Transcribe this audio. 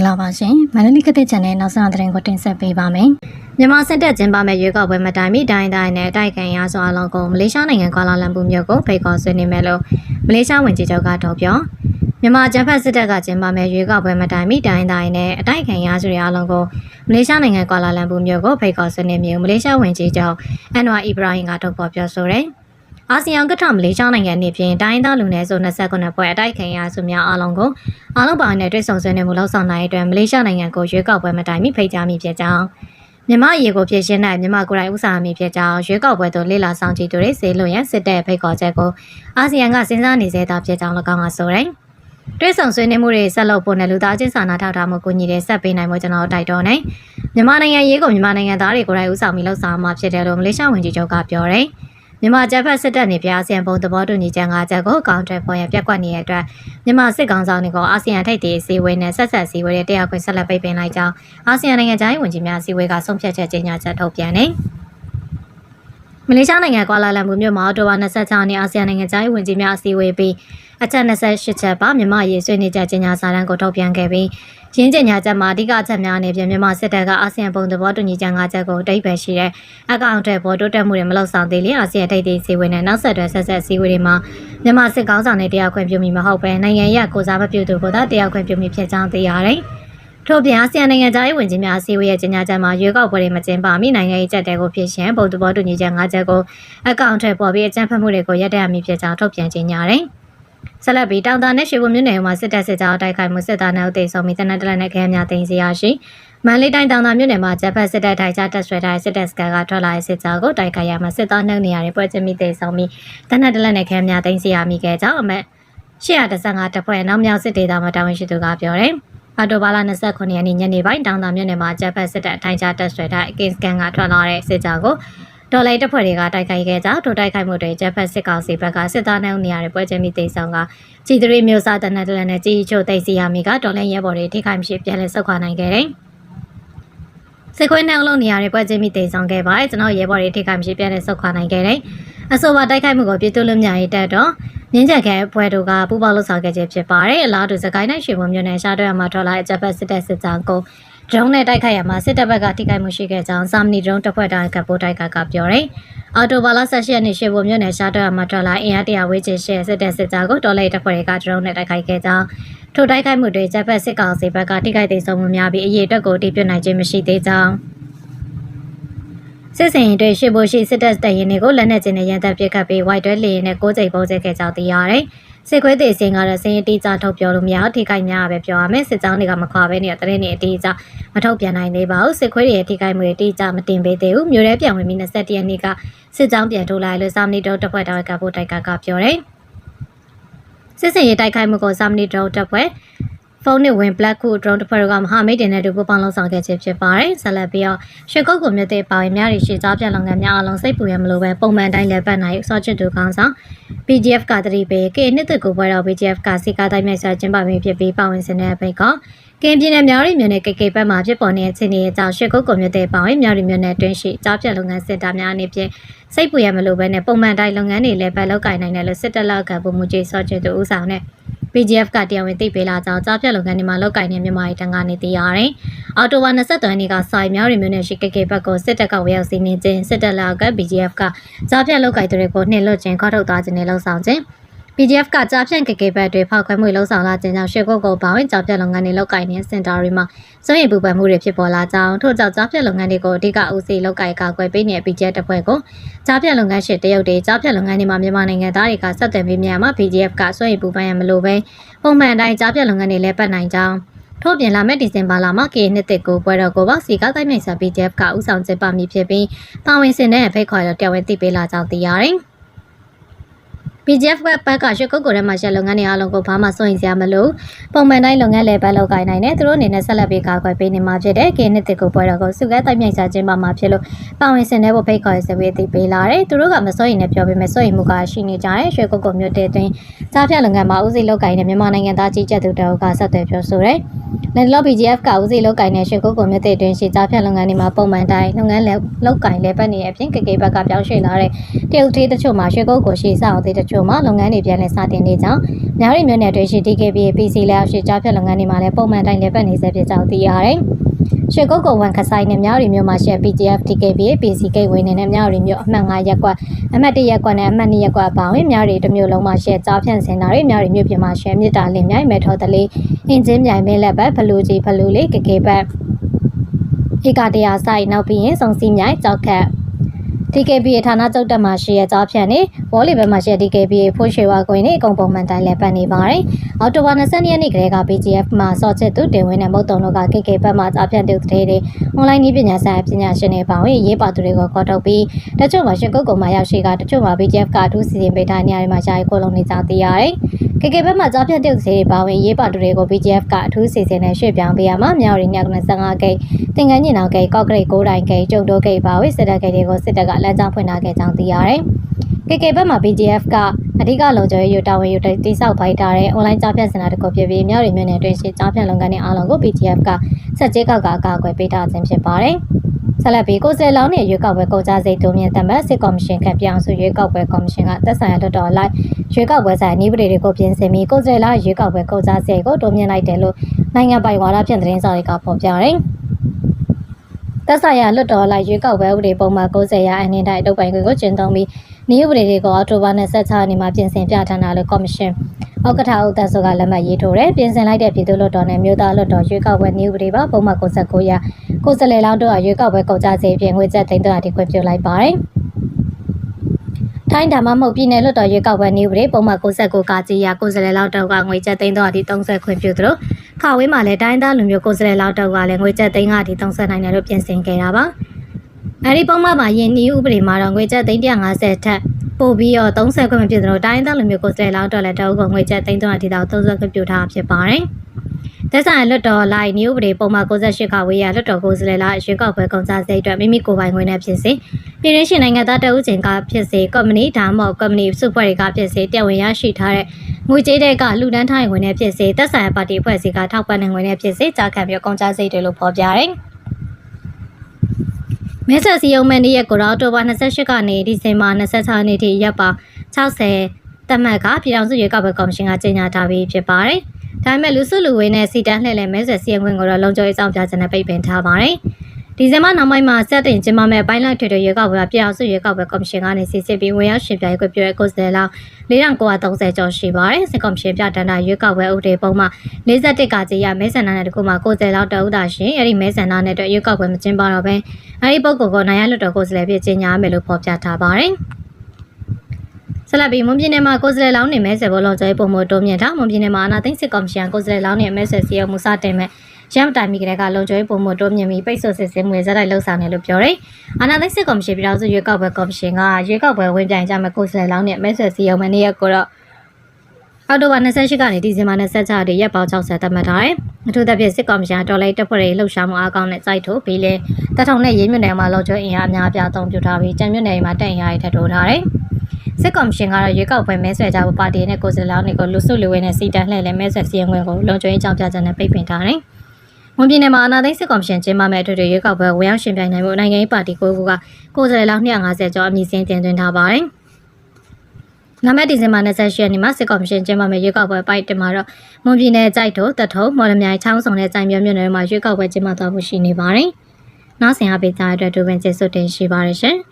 ္ဂလာပါရှင်မန္တလေးကတဲ့ channel နောက်ဆုံးသတင်းကိုတင်ဆက်ပေးပါမယ်မြန်မာစစ်တပ်ကျင်းပမဲ့ရွေးကောက်ပွဲမတိုင်မီတိုင်းတိုင်းနဲ့အတိုက်ခံရစွာအလုံးကိုမလေးရှားနိုင်ငံကွာလာလမ်ပူမြို့ကိုဖိတ်ခေါ်ဆွေးနွေးမယ်လို့မလေးရှားဝန်ကြီးချုပ်ကထုတ်ပြောမြန်မာကျန်းဖက်စစ်တပ်ကကျင်းပမဲ့ရွေးကောက်ပွဲမတိုင်မီတိုင်းတိုင်းနဲ့အတိုက်ခံရစွာအလုံးကိုမလေးရှားနိုင်ငံကွာလာလမ်ပူမြို့ကိုဖိတ်ခေါ်ဆွေးနွေးမျိုးမလေးရှားဝန်ကြီးချုပ်အန်ဝါအီဘရာဟင်ကထုတ်ဖော်ပြောဆိုတယ် အာဆီယံကထမလေးရှားနိုင်ငံနေဖြင့်တိုင်းသားလူနည်းစု29ဖွဲ့အတိုက်ခံရစုများအလုံးကိုအားလုံးပါဝင်တဲ့တွေ့ဆုံဆွေးနွေးမှုလှုပ်ဆောင်နိုင်တဲ့အတွက်မလေးရှားနိုင်ငံကိုရွေးကောက်ပွဲမတိုင်မီဖိတ်ကြားမိဖြစ်ကြောင်းမြန်မာရေကိုဖြစ်ရှင်းတဲ့မြန်မာကိုယ်တိုင်ဥစားမိဖြစ်ကြောင်းရွေးကောက်ပွဲသို့လေ့လာဆောင်ကြည့်သူတွေစေလွန်ရန်စစ်တဲ့ဖိတ်ခေါ်ချက်ကိုအာဆီယံကစဉ်းစားနေစေတာဖြစ်ကြောင်း၎င်းကဆိုတယ်။တွေ့ဆုံဆွေးနွေးမှုတွေဆက်လုပ်ဖို့နဲ့လူသားချင်းစာနာထောက်ထားမှုကိုညီတဲ့ဆက်ပေးနိုင်မှုကျွန်တော်တိုက်တွန်းနေ။မြန်မာနိုင်ငံရေးကိုမြန်မာနိုင်ငံသားတွေကိုယ်တိုင်ဥဆောင်ပြီးလှုပ်ဆောင်မှာဖြစ်တယ်လို့မလေးရှားဝန်ကြီးချုပ်ကပြောတယ်။ မြန်မာကျပ်ဖက်စစ်တပ်နေပြအာဆီယံဘုံသဘောတူညီချက်၅ချက်ကိုကောင်တယ်ပေါ်ရပြက်ကွက်နေတဲ့အတွက်မြန်မာစစ်ကောင်ဆောင်တွေကိုအာဆီယံထိပ်သီးအစည်းအဝေးနဲ့ဆက်ဆက်စည်းဝေးတဲ့တရားခွင့်ဆက်လက်ပိတ်ပင်လိုက်ကြောင်းအာဆီယံနိုင်ငံသားရေးဝန်ကြီးများအစည်းအဝေးကဆုံးဖြတ်ချက်ကြေညာချက်ထုတ်ပြန်နေ မလေးရှားနိုင်ငံကွာလာလမ်ပူမြို့မှာအော်တိုဘာ26ရက်နေ့အာဆီယံနိုင်ငံသားရေးဝန်ကြီးများအစည်းအဝေးပြီးအချက်28ချက်ပါမြန်မာရေးဆွေးနွေးချက်ကြေညာစာတမ်းကိုထုတ်ပြန်ခဲ့ပြီးရင်းကျင်ညာချက်မှာအဓိကအချက်များအနေဖြင့်မြန်မာစစ်တပ်ကအာဆီယံပုံသဘောတူညီချက်၅ချက်ကိုအတိတ်ပဲရှိတဲ့အကောင့်တွေပေါ်တိုးတက်မှုတွေမလောက်ဆောင်သေးလေအာဆီယံထိပ်သီးစည်းဝေးနဲ့နောက်ဆက်တွဲဆက်ဆက်စည်းဝေးတွေမှာမြန်မာစစ်ကောင်းဆောင်တွေတရားခွင့်ပြုမိမဟုတ်ပဲနိုင်ငံရကိုစားမပြုသူကိုသာတရားခွင့်ပြုမိဖြစ်ကြောင်းသိရတယ်။ ထို့ပြင်အာဆီယံနိုင်ငံသားရေးဝန်ကြီးများအစည်းအဝေးရဲ့ကြေညာချက်မှာရွေးကောက်ပွဲတွေမကျင်းပမီနိုင်ငံရေးချက်တွေကိုဖြစ်ရှင်ပုံသဘောတူညီချက်၅ချက်ကိုအကောင့်ထဲပေါ်ပြီးအကြံဖတ်မှုတွေကိုရပ်တန့်ရမည်ဖြစ်ကြောင်းထုတ်ပြန်ကြေညာတယ်။ဆက်လက်ပြီးတောင်တာနဲ့ရွှေဘုံမြို့နယ်မှာစစ်တပ်စစ်ကြောင်းတိုက်ခိုက်မှုစစ်သားနဲ့ဥသိဆုံးပြီးတနက်တလက်နဲ့ခဲများတင်စီရရှိမန္တလေးတိုင်းတောင်တာမြို့နယ်မှာဂျပန်စစ်တပ်ထိုင်ချတပ်ဆွဲထားတဲ့စစ်တပ်စကန်ကထွက်လာတဲ့စစ်ကြောင်းကိုတိုက်ခိုက်ရမှာစစ်သားနှုတ်နေရတဲ့ပွဲချင်းမိသိဆုံးပြီးတနက်တလက်နဲ့ခဲများတင်စီရမိခဲ့ကြောင်းအမတ်115တပ်ဖွဲ့နောက်မြောက်စစ်ဒေသမှာတာဝန်ရှိသူကပြောတယ် အော်တိုဘာလ29ရက်နေ့ညနေပိုင်းတောင်တာမြို့နယ်မှာဂျပန်စစ်တပ်ထိုင်ချတပ်ဆွဲထားတဲ့ကင်စကန်ကထွက်လာတဲ့စစ်ကြောင်းကိုဒေါ်လာတပ်ဖွဲ့တွေကတိုက်ခိုက်ခဲ့ကြထိုတိုက်ခိုက်မှုတွေဂျပန်စစ်ကောင်စီဘက်ကစစ်သားနှုတ်နေရတဲ့ပွဲချင်းမိသိဆောင်ကကြည်သရီမျိုးစားတနက်တလနဲ့ကြီးချိုသိစီယာမီကဒေါ်လာရဲဘော်တွေထိခိုက်မရှိပြန်လဲဆုတ်ခွာနိုင်ခဲ့တယ်။စစ်ခွေးနှောင်းလုံးနေရတဲ့ပွဲချင်းမိသိဆောင်ခဲ့ပါတယ်ကျွန်တော်ရဲဘော်တွေထိခိုက်မရှိပြန်လဲဆုတ်ခွာနိုင်ခဲ့တယ်။အဆိုပါတိုက်ခိုက်မှုကိုပြည်သူ့လူမျိုးရေးတပ်တော့ မြင်းချက်ခဲပွဲတို့ကပူးပေါင်းလှုပ်ဆောင်ခဲ့ခြင်းဖြစ်ပါတယ်။အလားတူစကိုင်းတိုင်းရွှေဘုံမြို့နယ်ရှားတော်မှာထွက်လာတဲ့ဂျပန်စစ်တပ်စစ်ကြောင်းကိုဒရုန်းနဲ့တိုက်ခိုက်ရမှာစစ်တပ်ဘက်ကထိခိုက်မှုရှိခဲ့ကြောင်းစာမနီဒရုန်းတပ်ဖွဲ့တိုင်းကပိုးတိုက်ကကပြောတယ်။အော်တိုဘာလ16ရက်နေ့ရှေ့ဘုံမြို့နယ်ရှားတော်မှာထွက်လာအင်အားတရာဝေးချေရှဲစစ်တပ်စစ်ကြောင်းကိုတော်လိုက်တပ်ဖွဲ့တွေကဒရုန်းနဲ့တိုက်ခိုက်ခဲ့ကြောင်းထိုတိုက်ခိုက်မှုတွေဂျပန်စစ်ကောင်စီဘက်ကထိခိုက်သိမ်းဆုံးမှုများပြီးအရေးအတွက်ကိုတည်ပြနိုင်ခြင်းမရှိသေးကြောင်း စစ်စင်ရင်တွေရှေ့ဖို့ရှိစစ်တပ်တပ်ရင်းတွေကိုလက်နက်ချင်းနဲ့ရန်တပ်ပစ်ခတ်ပြီး white တွဲလေရင်နဲ့ကိုးကြိမ်ပုံကျခဲ့ကြောင်းသိရတယ်။စစ်ခွေးသေးစင်ကတော့စင်ရတိကျထုတ်ပြောလို့မရဘူးထိခိုက်များပဲပြောရမယ်စစ်ကြောင်းတွေကမခွာပဲနေတရင်နေအတိအကျမထုတ်ပြန်နိုင်သေးပါဘူးစစ်ခွေးတွေရဲ့ထိခိုက်မှုတွေတိကျမတင်ပေးသေးဘူးမြို့ရဲပြန်ဝင်ပြီး27ရက်နေ့ကစစ်ကြောင်းပြန်ထုတ်လာလို့စာမနီတုံးတပ်ဖွဲ့တော်ကဖို့တိုက်ကကပြောတယ်စစ်စင်ရေးတိုက်ခိုက်မှုကိုစာမနီတုံးတပ်ဖွဲ့ ဖုန်းနဲ့ဝင် Black Cool drone တစ်ဖွဲ့ကမဟာမိတ်တင်တဲ့တူပူပေါင်းလုံးဆောင်ခဲ့ခြင်းဖြစ်ပါတယ်။ဆက်လက်ပြီးတော့ရွှေကုတ်ကိုမြတ်တဲ့ပါဝင်များတွေရှေ့ကြားပြလုပ်ငန်းများအလုံးစိတ်ပူရမလို့ပဲပုံမှန်တိုင်းလည်းပတ်နိုင်စောချစ်သူကောင်းဆောင် PGF ကတတိပေကေနှစ်သက်ကိုပွဲတော် PGF ကစီကာတိုင်းမဲ့ဆာကျင်းပပြီးဖြစ်ပြီးပါဝင်စင်တဲ့ဘိတ်ကကင်းပြင်းတဲ့များရီမြို့နယ်ကေကေဘက်မှာဖြစ်ပေါ်နေတဲ့အခြေအနေအကြောင်းရွှေကုတ်ကိုမြတ်တဲ့ပါဝင်များရီမြို့နယ်တွင်းရှိကြားပြလုပ်ငန်းစင်တာများအနေဖြင့်စိတ်ပူရမလို့ပဲနဲ့ပုံမှန်တိုင်းလုပ်ငန်းတွေလည်းပတ်လုပ်ကိုင်နိုင်တယ်လို့စစ်တပ်လောက်ကပုံမှုကြီးစောချစ်သူဦးဆောင်တဲ့ PGF ကတရားဝင်သိပေးလာကြောင်းကြားပြလုပ်ငန်းတွေမှာလောက်ကိုင်နေမြန်မာပြည်တန်ကနေသိရတယ်။အော်တိုဝါ23ရက်နေ့ကစိုင်မြောက်ရီမြို့နယ်ရှိ KK ဘက်ကိုစစ်တပ်ကဝေရောက်စီးနေခြင်းစစ်တပ်လောက်က PGF ကကြားပြလောက်ကိုင်တွေကိုနှင်လွတ်ခြင်းခေါ်ထုတ်သွားခြင်းနဲ့လှုံ့ဆော်ခြင်း PDF ကကြားဖြန့်ကေကေဘက်တွေဖောက်ခွဲမှုလှုံ့ဆော်လာခြင်းကြောင့်ရှေ့ကုတ်ကုတ်ပေါင်းကြားဖြတ်လုပ်ငန်းတွေလောက်ကိုင်နေတဲ့စင်တာတွေမှာစွန့်ရည်ပူပန်မှုတွေဖြစ်ပေါ်လာကြောင်းထို့ကြောင့်ကြားဖြတ်လုပ်ငန်းတွေကိုအဓိကဦးစီးလောက်ကိုင်ကာကွယ်ပေးနေတဲ့ BJF တပ်ဖွဲ့ကိုကြားဖြတ်လုပ်ငန်းရှင်တရုတ်တွေကြားဖြတ်လုပ်ငန်းတွေမှာမြန်မာနိုင်ငံသားတွေကဆက်သွယ်ပေးမြန်မာ BJF ကစွန့်ရည်ပူပန်ရမလို့ပဲပုံမှန်တိုင်းကြားဖြတ်လုပ်ငန်းတွေလည်းပတ်နိုင်ကြောင်းထို့ပြင်လာမယ့်ဒီဇင်ဘာလမှာ KA နှစ်တစ်ကိုပွဲတော်ကိုပါစီကားတိုင်းနိုင်စာ BJF ကဥဆောင်ကျင်းပမည်ဖြစ်ပြီးတာဝန်စင်တဲ့ဖိတ်ခေါ်ရတရားဝင်သိပေးလာကြောင်းသိရတယ်။ BGF ဘက်ကရွှေကုတ်ကိုထဲမှာရှက်လုပ်ငန်းတွေအားလုံးကိုဘာမှစိုးရင်စရာမလိုပုံမှန်တိုင်းလုပ်ငန်းလည်းပဲလုပ်ကိုင်နိုင်တယ်သူတို့အနေနဲ့ဆက်လက်ပြီးကာကွယ်ပေးနေမှာဖြစ်တယ်ကင်းနှစ်တစ်ကိုပွဲတော်ကိုစုကဲတိုက်မြိုက်စားခြင်းပါမှာဖြစ်လို့ပါဝင်စင်တဲ့ဖို့ဖိတ်ခေါ်ရစပေးသိပေးလာတယ်သူတို့ကမစိုးရင်လည်းပြောပေးမယ်စိုးရင်မှုကရှိနေကြတယ်ရွှေကုတ်ကိုမြို့တဲ့တွင်စားပြလုပ်ငန်းမှာဦးစီးလုပ်ကိုင်တဲ့မြန်မာနိုင်ငံသားကြီးကြပ်သူတအုပ်ကဆက်သွယ်ပြောဆိုတယ်လက်လော BGF ကဦးစီးလုပ်ကိုင်တဲ့ရွှေကုတ်ကိုမြို့တဲ့တွင်ရှေ့ကြားဖြတ်လုပ်ငန်းတွေမှာပုံမှန်တိုင်းလုပ်ငန်းလည်းလုပ်ကိုင်လည်းပတ်နေတဲ့အပြင်ကကေဘက်ကပြောင်းရွှေ့လာတဲ့တရုတ်သေးတချို့မှာရွှေကုတ်ကိုရှေ့ဆောင်သေးတချို့တို့မှလုပ်ငန်းတွေပြန်လည်စတင်နေကြောင်းမြောက်ရီမြို့နယ်တွင်ရှိ DKBA PC လက်အောက်ရှိကြားဖြတ်လုပ်ငန်းတွေမှာလည်းပုံမှန်တိုင်းလည်ပတ်နေဆဲဖြစ်ကြောင်းသိရတယ်။ရှေကုတ်ကုံဝန်ခဆိုင်နဲ့မြောက်ရီမြို့မှာရှိ PGF DKBA PC ဂိတ်ဝင်းနဲ့မြောက်ရီမြို့အမှတ်9ရပ်ကွက်အမှတ်1ရပ်ကွက်နဲ့အမှတ်2ရပ်ကွက်အပါအဝင်မြောက်ရီတစ်မြို့လုံးမှာရှိကြားဖြတ်စင်တာတွေမြောက်ရီမြို့ပြင်မှာရှိမြစ်တာလင်းမြိုင်မဲထော်တလေးအင်ဂျင်မြိုင်မဲလက်ဘက်ဖလူကြီးဖလူလေးကကေဘက်ဧကတရားဆိုင်နောက်ပြီးရင်စုံစီမြိုင်ကြောက်ခတ် DKBA ဌာနချုပ်တက်မှာရှိရကြောဖြန့်နေဝေါ်လီဘက်မှာရှိ DKBA ဖိုးရွှေဝါကွင်းနေအကုန်ပုံမှန်တိုင်းလည်းပတ်နေပါတယ်။အော်တိုဘာ22ရက်နေ့ကလေးက BGF မှာစော့ချစ်သူတင်ဝင်းနဲ့မုတ်တုံတို့က KK ဘက်မှာကြောဖြန့်တူတဲ့တွေအွန်လိုင်းနည်းပညာဆိုင်ရာပညာရှင်တွေပါဝင်ရေးပါသူတွေကိုခေါ်ထုတ်ပြီးတချို့မှာရှင်ကုတ်ကုံမှာရောက်ရှိကတချို့မှာ BGF ကအထူးစီစဉ်ပေးထားနေရာတွေမှာယာယီကိုလုံးနေကြသိရတယ်။ KK ဘက်မှာကြောဖြန့်တူတွေပါဝင်ရေးပါသူတွေကို BGF ကအထူးစီစဉ်နဲ့ရွှေ့ပြောင်းပေးရမှာမြောက်ရင်းည95ဂိတ်တင်ငန်းညင်အောင်ဂိတ်ကော့ဂရိတ်9တိုင်ဂိတ်ကျုံတိုးဂိတ်ပါဝင်စစ်တပ်ဂိတ်တွေကိုစစ်တပ်ကလမ်းကြောင်းဖွင့်ထားခဲ့ကြောင်းသိရတယ်။ KK ဘက်မှာ BGF ကအဓိကလုံခြုံရေးယူတာဝန်ယူတိစောက်ပိုက်ထားတဲ့ online ကြားဖြတ်စင်တာတစ်ခုဖြစ်ပြီးမြောက်ရည်မြို့နယ်အတွင်းရှိကြားဖြတ်လုပ်ငန်းတွေအားလုံးကို BGF ကစက်ကြေးကောက်ကအကာအကွယ်ပေးထားခြင်းဖြစ်ပါတယ်။ ဆက်လက်ပြီးကိုယ်စားလောင်းနဲ့ရွေးကောက်ပွဲကုန်ကြစိတ်တိုးမြင့်တမတ်စစ်ကော်မရှင်ကပြောင်းဆိုရွေးကောက်ပွဲကော်မရှင်ကသက်ဆိုင်ရာလွှတ်တော်လိုက်ရွေးကောက်ပွဲဆိုင်နှီးပရိတွေကိုပြင်ဆင်ပြီးကိုယ်စားလောင်းရွေးကောက်ပွဲကုန်ကြစိတ်ကိုတိုးမြင့်လိုက်တယ်လို့နိုင်ငံပိုင်ဝါဒဖြန့်သတင်းစာတွေကဖော်ပြတယ်။သက်ဆိုင်ရာလွှတ်တော်လိုက်ရွေးကောက်ပွဲဥပဒေပုံမှန်90ရာအနှင်းတိုင်းအတုပ်ပိုင်ခွင့်ကိုကျင့်သုံးပြီးနည်းဥပဒေတွေကိုအောက်တိုဘာ26ရက်နေ့မှာပြင်ဆင်ပြဋ္ဌာန်းတာလို့ကော်မရှင်ဥက္ကဋ္ဌဦးသက်စောကလက်မှတ်ရေးထိုးတယ်ပြင်ဆင်လိုက်တဲ့ပြည်သူ့လွှတ်တော်နဲ့မြို့သားလွှတ်တော်ရွေးကောက်ပွဲနည်းဥပဒေပါပုံမှန်69ရာ ကိုယ်စားလှယ်လောင်းတို့ရွေးကောက်ပွဲကုန်ကြစေပြင်ငွေကျပ်သိန်း300တိခွင့်ပြုလိုက်ပါတယ်ထိုင်းဒါမှမဟုတ်ပြည်နယ်လွှတ်တော်ရွေးကောက်ပွဲနည်းဥပဒေပုံမှန်69ကကြီးရာကိုယ်စားလှယ်လောက်တော့ကငွေကျပ်သိန်း300တိ30ခွင့်ပြုသလိုခါဝေးမှာလည်းတိုင်းသားလူမျိုးကိုယ်စားလှယ်လောက်တော့ကလည်းငွေကျပ်သိန်း5တိ30နိုင်တယ်လို့ပြင်ဆင်ခဲ့တာပါအဲဒီပုံမှန်မှာယင်းနည်းဥပဒေမှာတော့ငွေကျပ်သိန်း150ထက်ပို့ပြီးတော့30ခွင့်မဖြစ်သလိုတိုင်းသားလူမျိုးကိုယ်စားလှယ်လောက်တော့လည်းတအုပ်ကငွေကျပ်သိန်း300တိတောင်30ခွင့်ပြုထားဖြစ်ပါတယ် သက်ဆိုင်လွတ်တော်လိုက်နည်းဥပဒေပုံမှန်68ခါဝေးရလွတ်တော်ကိုယ်စားလှယ်လားရွေးကောက်ပွဲကုန်စားစိတ်အတွက်မိမိကိုယ်ပိုင်ငွေနဲ့ဖြစ်စေပြည်ရင်းရှင်နိုင်ငံသားတအုပ်ချင်းကဖြစ်စေကုမ္ပဏီဒါမှမဟုတ်ကုမ္ပဏီစုဖွဲ့တွေကဖြစ်စေတရားဝင်ရရှိထားတဲ့ငွေကြေးတွေကလူဒန်းထိုင်ဝင်နဲ့ဖြစ်စေသက်ဆိုင်ရာပါတီအဖွဲ့အစည်းကထောက်ပံ့တဲ့ငွေနဲ့ဖြစ်စေကြားခံပြီးကုန်ကြစိတ်တွေလို့ဖော်ပြတယ်မဲဆက်စီယုံမန်ဒီရဲ့ကိုရောအောက်တိုဘာ28ကနေဒီဇင်ဘာ26ရက်နေ့ထိရပ်ပါ60တတ်မှတ်ကပြည်ထောင်စုရွေးကောက်ပွဲကော်မရှင်ကကြေညာထားပြီးဖြစ်ပါတယ်။ ဒါပေမဲ့လူစုလူဝေးနဲ့စီတန်းလှည့်လည်မဲဆွယ်စီရင်ခွင့်ကိုတော့လုံခြုံရေးဆောင်ပြချက်နဲ့ပိတ်ပင်ထားပါတယ်။ဒီဇင်ဘာနောက်ပိုင်းမှာစက်တင်ကျင်းပမဲ့ပိုင်းလိုက်ထွေထွေရွေးကောက်ပွဲကပြည်အောင်စုရွေးကောက်ပွဲကော်မရှင်ကနေစီစစ်ပြီးဝင်ရောက်ရှင်ပြိုင်ခွင့်ပြုတဲ့ကိုယ်စားလှယ်4930ကျော်ရှိပါတယ်။စစ်ကော်မရှင်ပြတန်းတာရွေးကောက်ပွဲဥပဒေပုံမှ41ကကြီးရမဲဆန္ဒနဲ့တကူမှာကိုယ်စားလှယ်တအုပ်တာရှင်အဲ့ဒီမဲဆန္ဒနဲ့အတွက်ရွေးကောက်ပွဲမကျင်းပတော့ဘဲအဲ့ဒီပုဂ္ဂိုလ်ကနိုင်ရလွတ်တော်ကိုယ်စားလှယ်ဖြစ်ကြီးညာမယ်လို့ဖော်ပြထားပါတယ်။ ဆက်လက်ပြီးမွန်ပြည်နယ်မှာကိုယ်စားလှယ်လောင်းနေမဲဆယ်ဘောလုံးကျော်ပုံမတိုးမြင့်တာမွန်ပြည်နယ်မှာအနာသိန်းစစ်ကော်မရှင်ကိုယ်စားလှယ်လောင်းနေမဲဆယ်စီယုံမူစတင်မဲ့ရမ်တိုင်မီကလေးကလုံခြုံရေးပုံမတိုးမြင့်ပြီးပိတ်ဆို့စစ်ဆေးမှုတွေဇက်တိုက်လှုပ်ဆောင်နေလို့ပြောတယ်။အာနာသိန်းစစ်ကော်မရှင်ပြည်ထောင်စုရွေးကောက်ပွဲကော်မရှင်ကရွေးကောက်ပွဲဝင်ပြိုင်ကြမဲ့ကိုယ်စားလှယ်လောင်းနေမဲဆယ်စီယုံမနေ့ရက်ကိုတော့အောက်တိုဘာ28ကနေဒီဇင်ဘာ26ရက်ရက်ပေါင်း60သတ်မှတ်ထားတယ်။အထူးသဖြင့်စစ်ကော်မရှင်တော်လိုက်တပ်ဖွဲ့တွေလှုပ်ရှားမှုအားကောင်းတဲ့စိုက်ထုတ်ပြီးလဲတထုံနဲ့ရေးမြနယ်မှာလုံခြုံအင်အားအများအပြားအသုံးပြုထားပြီးကြံမြနယ်မှာတက်အင်အားတွေထပ်တိုးထားတယ်။ စစ်ကော်မရှင်ကတော့ရွေးကောက်ပွဲမဲဆွယ်ကြဖို့ပါတီနဲ့ကိုယ်စားလှယ်တွေကိုလူစုလူဝေးနဲ့စီတန်းလှည့်လဲမဲဆွယ်စီရင်ခွင့်ကိုလုံခြုံရေးကြောင်းပြချက်နဲ့ပိတ်ပင်ထားတယ်။မွန်ပြည်နယ်မှာအနာသိန်းစစ်ကော်မရှင်ကျင်းပမဲ့အထွေထွေရွေးကောက်ပွဲဝင်ရောက်ရှင်ပြိုင်နိုင်မှုနိုင်ငံရေးပါတီကိုကကိုယ်စားလှယ်လောက်250ကျော်အမည်စင်းတင်သွင်းထားပါတယ်။လာမယ့်ဒီဇင်ဘာ28ရက်နေ့မှာစစ်ကော်မရှင်ကျင်းပမယ့်ရွေးကောက်ပွဲပိုက်တင်မှာတော့မွန်ပြည်နယ်ကြိုက်တို့တထုံမော်လမြိုင်ချောင်းဆောင်တဲ့ကြိုင်မြို့မြို့နယ်မှာရွေးကောက်ပွဲကျင်းပသွားဖို့ရှိနေပါတယ်။နောက်ဆင်အားပေးကြတဲ့အတွက်ဒူဝင်ကျေးဇူးတင်ရှိပါတယ်ရှင်။